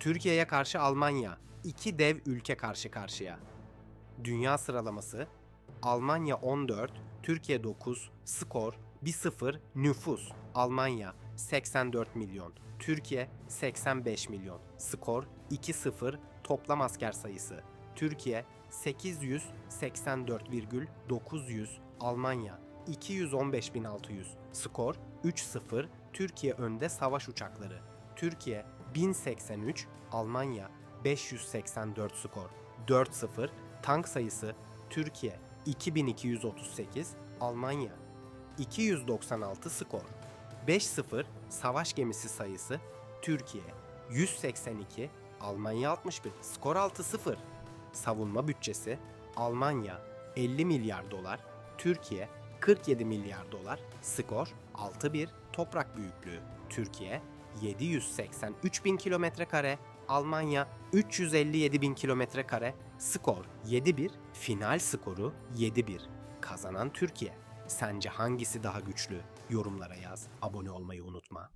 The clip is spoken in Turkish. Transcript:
Türkiye'ye karşı Almanya. İki dev ülke karşı karşıya. Dünya sıralaması Almanya 14, Türkiye 9, skor 1-0, nüfus Almanya 84 milyon, Türkiye 85 milyon, skor 2-0, toplam asker sayısı Türkiye 884,900, Almanya 215.600, skor 3-0, Türkiye önde savaş uçakları, Türkiye 1083, Almanya 584 skor, 4-0, tank sayısı Türkiye 2238, Almanya 296 skor. 5-0 savaş gemisi sayısı Türkiye 182, Almanya 61, skor 6-0. Savunma bütçesi Almanya 50 milyar dolar, Türkiye 47 milyar dolar, skor 6-1, toprak büyüklüğü Türkiye 783 bin kilometre kare, Almanya 357 bin kilometre kare, skor 7-1, final skoru 7-1. Kazanan Türkiye. Sence hangisi daha güçlü? Yorumlara yaz. Abone olmayı unutma.